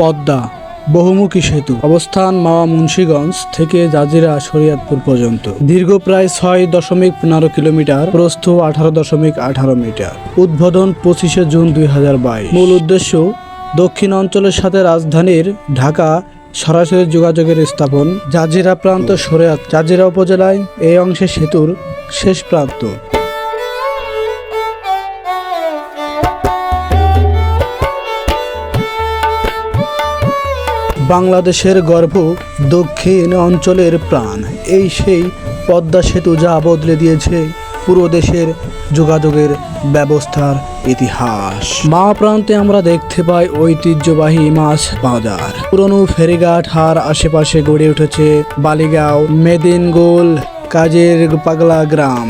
পদ্মা, বহুমুখী সেতু, অবস্থান মাওয়া মুন্সীগঞ্জ থেকে জাজিরা শরিয়াতপুর পর্যন্ত। দীর্ঘ প্রায় ছয় দশমিক পনেরো কিলোমিটার, প্রস্থ আঠারো দশমিক আঠারো মিটার। উদ্বোধন পঁচিশে জুন দুই হাজার বাইশ। মূল উদ্দেশ্য, দক্ষিণ অঞ্চলের সাথে রাজধানীর ঢাকা সরাসরি যোগাযোগের স্থাপন, জাজিরা প্রান্ত সরিয়াত জাজিরা উপজেলায় এই অংশে সেতুর শেষ প্রান্ত। বাংলাদেশের গর্ভ দক্ষিণ অঞ্চলের প্রাণ। এই সেই পদ্মা সেতু যা বদলে দিয়েছে পুরো দেশের যোগাযোগের ব্যবস্থার ইতিহাস। মা প্রান্তে আমরা দেখতে পাই ঐতিহ্যবাহী মাছ বাজার। পুরনো ফেরিঘাট হার আশেপাশে গড়ে উঠেছে বালিগাঁও, মেদিনগোল, কাজের পাগলা গ্রাম।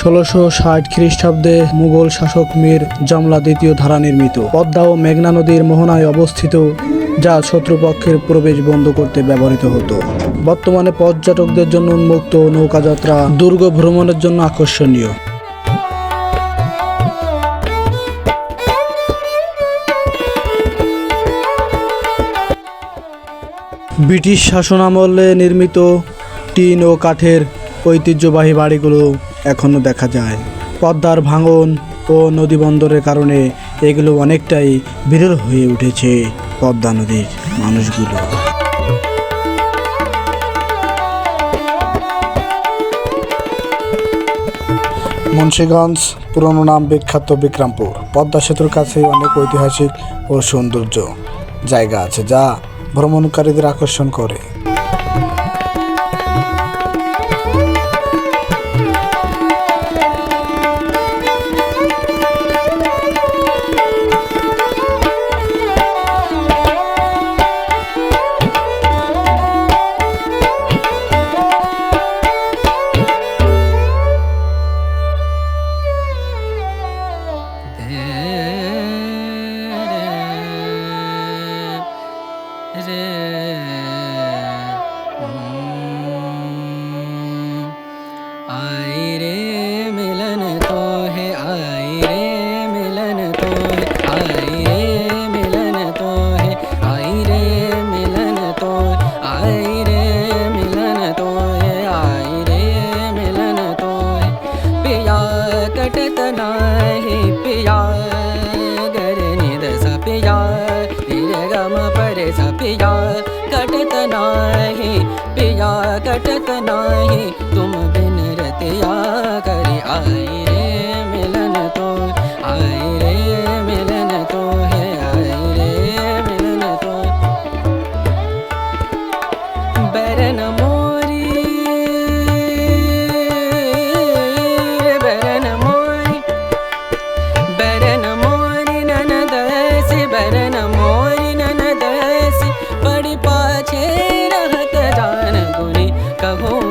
ষোলোশো ষাট খ্রিস্টাব্দে মুঘল শাসক মীর জামলা দ্বিতীয় ধারা নির্মিত। পদ্মা ও মেঘনা নদীর মোহনায় অবস্থিত, যা শত্রুপক্ষের প্রবেশ বন্ধ করতে ব্যবহৃত হতো। বর্তমানে পর্যটকদের জন্য উন্মুক্ত নৌকাযাত্রা দুর্গ ভ্রমণের জন্য আকর্ষণীয়। ব্রিটিশ শাসনামলে নির্মিত টিন ও কাঠের ঐতিহ্যবাহী বাড়িগুলো এখনও দেখা যায়। পদ্মার ভাঙন ও নদীবন্দরের কারণে এগুলো অনেকটাই বিরল হয়ে উঠেছে পদ্মা নদীর মানুষগুলো। মুন্সীগঞ্জ পুরনো নাম বিখ্যাত বিক্রমপুর। পদ্মা সেতুর কাছে অনেক ঐতিহাসিক ও সৌন্দর্য জায়গা আছে যা ভ্রমণকারীদের আকর্ষণ করে। कटतना नाही पिया कटक नाही। तुम बिन रतिया कर आई रे, मिलन तो आई रे, मिलन तो है आई रे, मिलन तो। बरन मोरी कहूँ